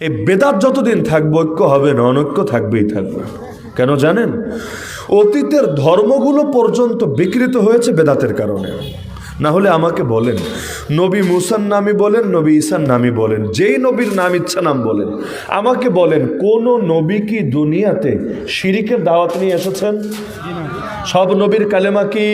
এই বেদাত যতদিন থাকবে, ঐক্য হবে না, অনৈক্য থাকবেই থাকবে। কেন জানেন? অতীতের ধর্মগুলো পর্যন্ত বিকৃত হয়েছে বেদাতের কারণে। না হলে আমাকে বলেন, নবী মুসার নামই বলেন, নবী ঈসার নামই বলেন, যেই নবীর নাম ইচ্ছা নাম বলেন। আমাকে বলেন, কোন নবী কি দুনিয়াতে শিরিকের দাওয়াত নিয়ে এসেছেন? সব নবীর কালেমা কি?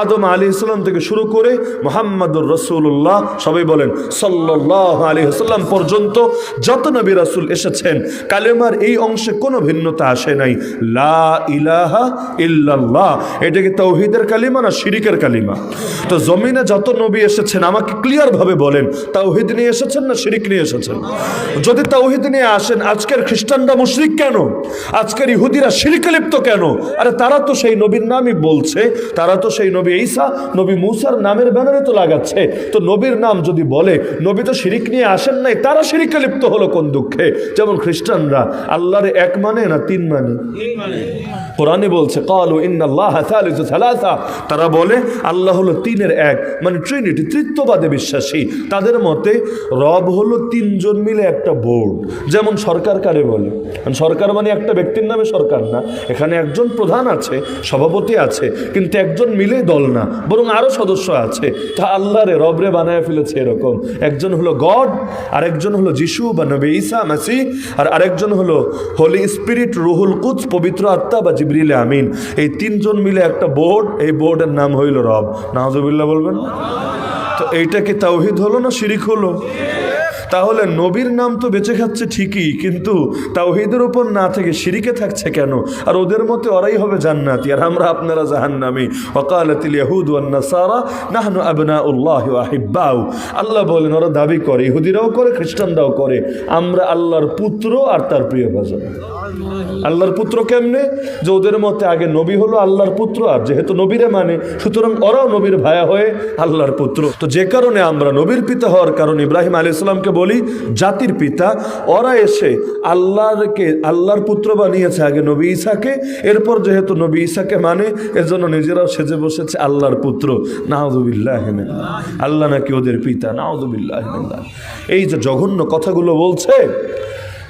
আদম আলী ইসলাম থেকে শুরু করে মোহাম্মদুর রসুল্লাহ সবাই বলেন সাল্লাহ আলী হাসাল্লাম পর্যন্ত যত নবী রাসুল এসেছেন, কালেমার এই অংশে কোনো ভিন্নতা আসে নাই। লা ইলাহা ইল্লাল্লাহ। এটা কি তৌহিদের কালিমা না শিরিকের কালিমা? তো জমিনে যত নবী এসেছেন, আমাকে ক্লিয়ারভাবে বলেন তাওহিদ নিয়ে এসেছেন না শিরিক নিয়ে এসেছেন? যদি তাওহিদ নিয়ে আসেন, আজকের খ্রিস্টানরা মুশরিক কেন? আজকের ইহুদিরা শিরিকে লিপ্ত কেন? আরে তারা তো সেই নবীর নামই বলছে তারা তো সেই নবী ঈসা নবী মুসার নামের ব্যানারে তো লাগাচ্ছে। তো নবীর নাম যদি বলে নবী তো শিরিক নিয়ে আসেন নাই তারা শিরিকে লিপ্ত হলো কোন দুঃখে? যেমন খ্রিস্টানরা আল্লাহর এক মানে না তিন মানে? কোরআনে বলছে কালু ইন্নাল্লাহ তারা বলে আল্লাহ হলো তিনের এক মানে ট্রিনিটি তৃত্ববাদে বিশ্বাসী। তাদের মতে রব হলো তিনজন মিলে একটা বোর্ড যেমন সরকার কারে বলে সরকার মানে একটা ব্যক্তির নামে সরকার না। এখানে একজন প্রধান আছে সভাপতি আছে, কিন্তু একজন মিলে দল না, বরং আরও সদস্য আছে। তা আল্লাহরে রবরে বানায় ফেলেছে এরকম। একজন হলো গড, আরেকজন হলো যিশু বা নবী ঈসা মাসি আর আরেকজন হলো হোলি স্পিরিট রুহুল কুচ পবিত্র আত্মা বা জিবরিল আমিন। এই তিনজন মিলে একটা বোর্ড, এই বোর্ডের নাম হইল রব। নাহজুবিল্লাহ বলবেন? তো এইটা কি তাওহিদ হলো না শিরিক হলো? তাহলে নবীর নাম তো বেঁচে খাচ্ছে ঠিকই, কিন্তু তাওহিদের উপর না থেকে শিরিকে থাকছে কেন? আর ওদের মতে ওরাই হবে জান্নাতি, আর আমরা আপনারা জাহান্নামি। ওকালাতিল ইয়াহুদ নাসারা, নাহনু আবনাউল্লাহ ওয়া আহিব্বাউ। আল্লাহ বলেন, ওরা দাবি করে, ইহুদিরাও করে, খ্রিস্টানরাও করে। আমরা আল্লাহর পুত্র আর তার প্রিয় ভাজন। আল্লাহর পুত্র কেমনে? যে ওদের মতে আগে নবী হলো আল্লাহর পুত্র, আর যেহেতু নবীরে মানে সুতরাং ওরাও নবীর ভায়া হয়ে আল্লাহর পুত্র। তো যে কারণে আমরা নবীর পিতা হওয়ার কারণে ইব্রাহিম আলী ইসলামকে বলি, জাতির পিতা, ওরা এসে আল্লাহকে আল্লাহর পুত্র বানিয়েছে আগে নবী ইসাকে এরপর যেহেতু নবী ইসাকে মানে এর জন্য নিজেরাও সেজে বসেছে আল্লাহর পুত্র। নাহদুবিল্লাহ আল্লাহ নাকি ওদের পিতা। নাহদুবিল্লাহ এই যে জঘন্য কথাগুলো বলছে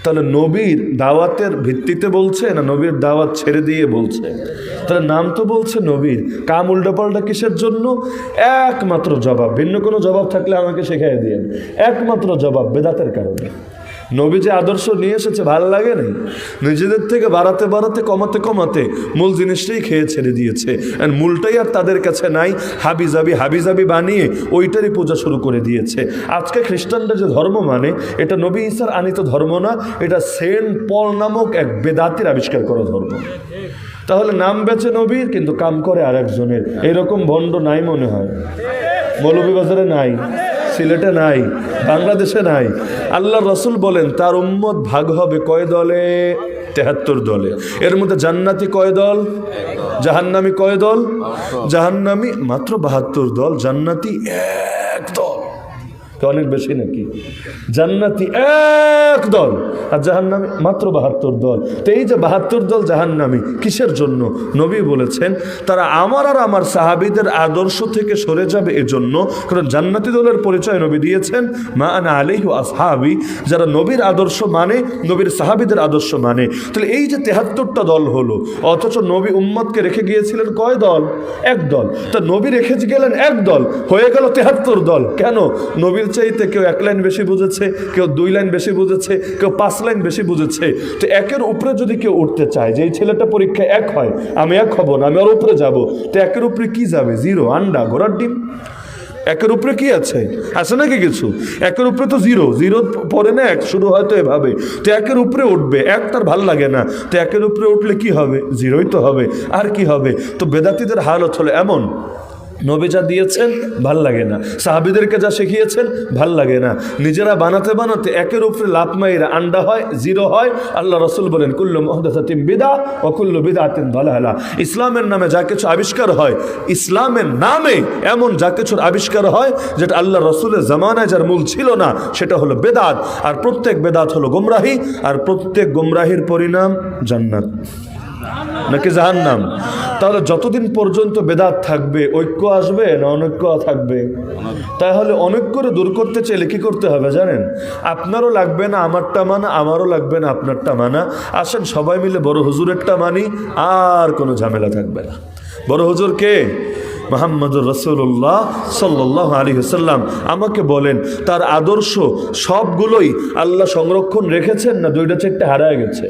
তাহলে নবীর দাওয়াতের ভিত্তিতে বলছে না নবীর দাওয়াত ছেড়ে দিয়ে বলছে? তাহলে নাম তো বলছে নবীর। কাম উল্টাপাল্টা কিসের জন্য? একমাত্র জবাব। ভিন্ন কোনো জবাব থাকলে আমাকে শেখাই দিয়ে একমাত্র জবাব বেদাতের কারণে। নবী যে আদর্শ নিয়ে এসেছে, ভালো লাগে নাই? নিজেদের থেকে বাড়াতে বাড়াতে, কমাতে কমাতে মূল জিনিসটাই খেয়ে ছেড়ে দিয়েছে। আর মূলটাই আর তাদের কাছে নাই হাবিজাবি হাবিজাবি বানিয়ে ওইটারই পূজা শুরু করে দিয়েছে। আজকে খ্রিস্টানরা যে ধর্ম মানে এটা নবী ঈসার আনিত ধর্ম না, এটা সেন্ট পল নামক এক বেদাতির আবিষ্কার করা ধর্ম। তাহলে নাম বেচে নবীর, কিন্তু কাম করে আর একজনের এরকম ভণ্ড নাই মনে হয়? মৌলভীবাজারে নাই? সিলেটে নাই, বাংলাদেশে নাই। আল্লাহ রসুল বলেন, তার উম্মত ভাগ হবে কয় দলে? তেহাত্তর দলে। এর মধ্যে জান্নাতি কয় দল? জাহান্নামি কয় দল? জাহান্নামি মাত্র বাহাত্তর দল, জান্নাতি এক দল। অনেক বেশি নাকি? জান্নাতি এক দল। আর জাহান্নামি মাত্র বাহাত্তর দল। তো এই যে বাহাত্তর দল জাহান্নামি, কিসের জন্য? নবী বলেছেন, তারা আমার আর আমার সাহাবিদের আদর্শ থেকে সরে যাবে এজন্য। কারণ জান্নাতি দলের পরিচয় নবী দিয়েছেন, মা আনা আলিহ আসহাবি, যারা নবীর আদর্শ মানে নবীর সাহাবিদের আদর্শ মানে। তাহলে এই যে তেহাত্তরটা দল হলো, অথচ নবী উম্মতকে রেখে গিয়েছিলেন কয় দল? এক দল। তা নবী রেখে গেলেন এক দল, হয়ে গেল তেহাত্তর দল। কেন? নবীর চাইতে কেউ এক লাইন বেশি বুঝেছে, কেউ দুই লাইন বেশি বুঝেছে, কেউ পাঁচ লাইন বেশি বুঝেছে। তো একের উপরে যদি কেউ উঠতে চায় যে এই ছেলেটা পরীক্ষায় এক হয়, আমি এক হব না, আমি ওর উপরে যাব। তো একের উপরে কি যাবে? জিরো, আন্ডা, ঘোড়ার ডিম। একের উপরে কি আছে? আছে নাকি কিছু? একের উপরে তো জিরো জিরো পরে না এক শুরু হয়তো এভাবে। তো একের উপরে উঠবে, এক তার ভালো লাগে না। তো একের উপরে উঠলে কি হবে? জিরোই তো হবে। আর কি হবে? তো বেদাতিদের হালত হলো এমন নবী যা দিয়েছেন, ভালো লাগে না। সাহাবিদেরকে যা শিখিয়েছেন, ভালো লাগে না। নিজেরা বানাতে বানাতে একের উপরে লাভ মাইরা আন্ডা হয়, জিরো হয়। আল্লাহ রসুল বলেন, কুল্লু মহদাতিম বিদা ও কুল্লু বিদাতিন দলাহলা ইসলামের নামে যা কিছু আবিষ্কার হয়, ইসলামের নামে এমন যা কিছুর আবিষ্কার হয়, যেটা আল্লাহ রসুলের জামানায় যার মূল ছিল না, সেটা হলো বেদাত। আর প্রত্যেক বেদাত হলো গোমরাহি, আর প্রত্যেক গোমরাহির পরিণাম জান্নাত। নাকি জাহান্নাম? তাহলে যতদিন পর্যন্ত বেদাত থাকবে, ঐক্য আসবে না অনৈক্য থাকবে? তাহলে করে দূর করতে চাইলে কি করতে হবে জানেন? আপনারও লাগবে না, আমারটা মানা, আমারও লাগবে না, আপনারটা মানা। আসেন সবাই মিলে বড় হুজুরেরটা মানি, আর কোনো ঝামেলা থাকবে না। বড় হুজুর কে? মোহাম্মদুর রসুল্লাহ সাল্লাহ আলী হাসাল্লাম আমাকে বলেন, তার আদর্শ সবগুলোই আল্লাহ সংরক্ষণ রেখেছেন না দুইটা চারটে হারায় গেছে?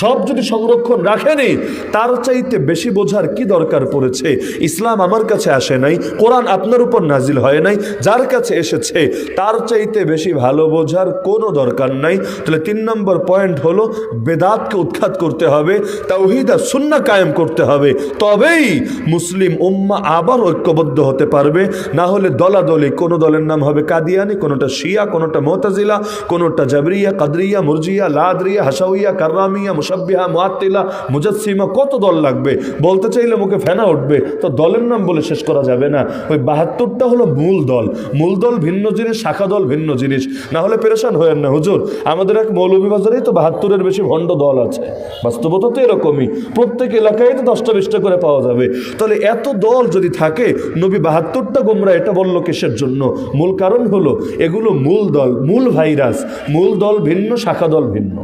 সব যদি সংরক্ষণ রাখেনি, তার চাইতে বেশি বোঝার কি দরকার পড়েছে? ইসলাম আমার কাছে আসে নাই, কোরআন আপনার উপর নাজিল হয় নাই, যার কাছে এসেছে, তার চাইতে বেশি ভালো বোঝার কোনো দরকার নাই। তাহলে তিন নম্বর পয়েন্ট হলো, বেদাতকে উৎখাত করতে হবে, তাওহিদা সুন্না কায়েম করতে হবে। তবেই মুসলিম উম্মা আবার ঐক্যবদ্ধ হতে পারবে। না হলে দলাদলি, কোনো দলের নাম হবে কাদিয়ানি, কোনোটা শিয়া, কোনোটা মোতাজিলা, কোনোটা জাবরিয়া, কাদরিয়া, মুরজিয়া, লাদরিয়া, হাসাউইয়া, কার্রামিয়া মুসাব্বিহা মুআত্তিলা, মুজাসসিমা, কত দল লাগবে? বলতে চাইলে মুখে ফেনা উঠবে। তো দলের নাম বলে শেষ করা যাবে না। ওই বাহাত্তরটা হলো মূল দল। মূল দল ভিন্ন জিনিস, শাখা দল ভিন্ন জিনিস। না হলে পেরেশান হয়েন না, হুজুর। আমাদের এক মৌলভীবাজারেই তো বাহাত্তরের বেশি ভণ্ড দল আছে। বাস্তবতা তো এরকমই। প্রত্যেক এলাকায় তো দশটা বিশটা করে পাওয়া যাবে। তাহলে এত দল যদি থাকে, নবী বাহাত্তরটা গোমরা এটা বলল কিসের জন্য? মূল কারণ হলো, এগুলো মূল দল, মূল ভাইরাস, মূল দল ভিন্ন, শাখা দল ভিন্ন।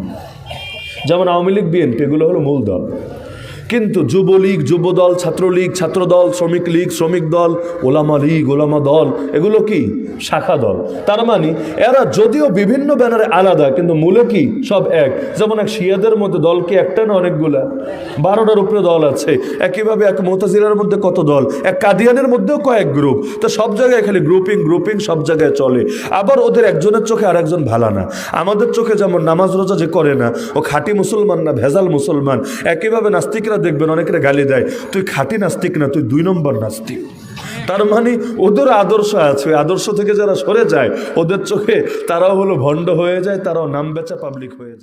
যেমন আওয়ামী লীগ, বিএনপি, এগুলো হলো মূল দল। কিন্তু যুবলীগ, যুবদল, ছাত্রলীগ, ছাত্রদল, শ্রমিক লীগ, শ্রমিক দল, ওলামা লীগ, ওলামা দল, এগুলো কি? শাখা দল। তার মানে এরা যদিও বিভিন্ন ব্যানারে আলাদা, কিন্তু মূলে কি? সব এক। যেমন এক শিয়াদের মধ্যে দল কি একটা না অনেকগুলা? বারোটার উপরে দল আছে। একইভাবে এক মোতাজিলার মধ্যে কত দল? এক কাদিয়ানের মধ্যেও কয়েক গ্রুপ। তো সব জায়গায় খালি গ্রুপিং গ্রুপিং সব জায়গায় চলে। আবার ওদের একজনের চোখে আরেকজন ভালো না। আমাদের চোখে যেমন নামাজ রোজা যে করে না, ও খাঁটি মুসলমান না, ভেজাল মুসলমান। একইভাবে নাস্তিকরা দেখবেন অনেকেরা গালি দেয়, তুই খাটি নাস্তিক না, তুই দুই নম্বর নাস্তিক। তার মানে ওদের আদর্শ আছে আদর্শ থেকে যারা সরে যায়, ওদের চোখে তারাও হলো ভণ্ড হয়ে যায়, তারাও নাম বেচা পাবলিক হয়ে যায়।